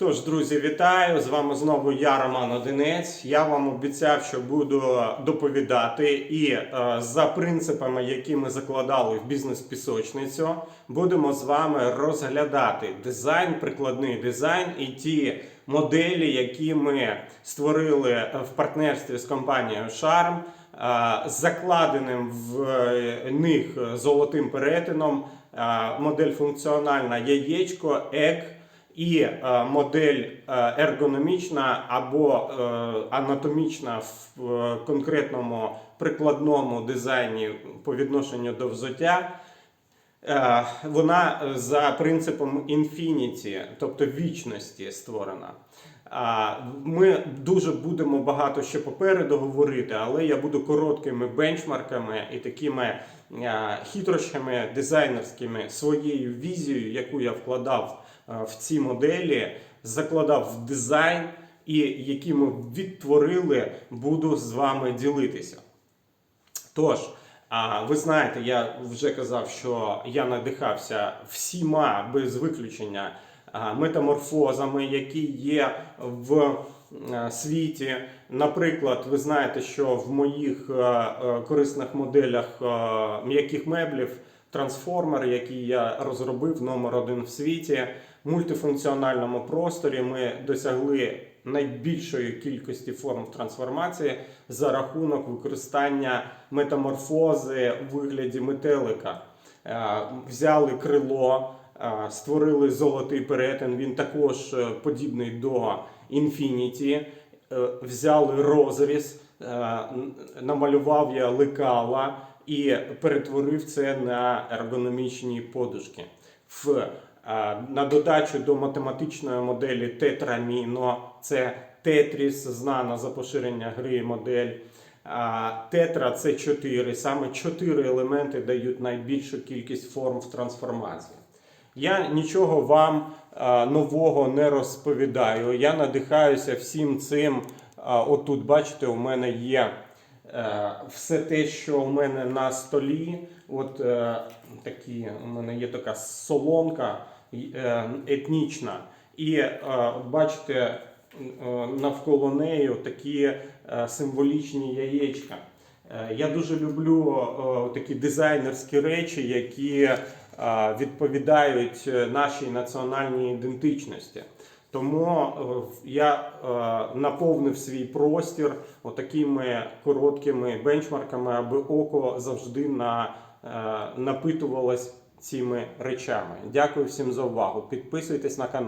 Тож, друзі, вітаю! З вами знову я, Роман Одинець. Я вам обіцяв, що буду доповідати, і е, за принципами, які ми закладали в бізнес-пісочницю, будемо з вами розглядати дизайн, прикладний дизайн і ті моделі, які ми створили в партнерстві з компанією Charm, е, закладеним в е, них золотим перетином. Е, Модель функціональна яєчко, ек і е, модель е, ергономічна або е, анатомічна в конкретному прикладному дизайні по відношенню до взуття. Вона за принципом інфініті, тобто вічності створена. Ми дуже будемо багато ще попереду говорити, але я буду короткими бенчмарками і такими хитрощами дизайнерськими своєю візією, яку я вкладав в ці моделі, закладав в дизайн і які ми відтворили, буду з вами ділитися. Тож, ви знаєте, я вже казав, що я надихався всіма без виключення метаморфозами, які є в е, світі. Наприклад, ви знаєте, що в моїх е, е, корисних моделях е, м'яких меблів трансформер, який я розробив номер один в світі, в мультифункціональному просторі ми досягли найбільшої кількості форм трансформації за рахунок використання метаморфози у вигляді метелика. Е, Взяли крило, е, створили золотий перетин. Він також е, подібний до Infinity. Е, Взяли розріз, е, намалював я лекала і перетворив це на ергономічні подушки. В, на додачу до математичної моделі Тетраміно, це Тетріс, знана за поширення гри модель. Тетра це 4. Саме 4 елементи дають найбільшу кількість форм в трансформації. Я нічого вам нового не розповідаю. Я надихаюся всім цим. Отут, бачите, у мене є е, все те, що у мене на столі. От е, такі, у мене є така соломка е, етнічна. І от бачите, навколо неї такі символічні яєчка. Я дуже люблю такі дизайнерські речі, які відповідають е, нашій національній ідентичності. Тому е, я е, наповнив свій простір отакими короткими бенчмарками, аби око завжди на, напитувалось цими речами. Дякую всім за увагу. Підписуйтесь на канал.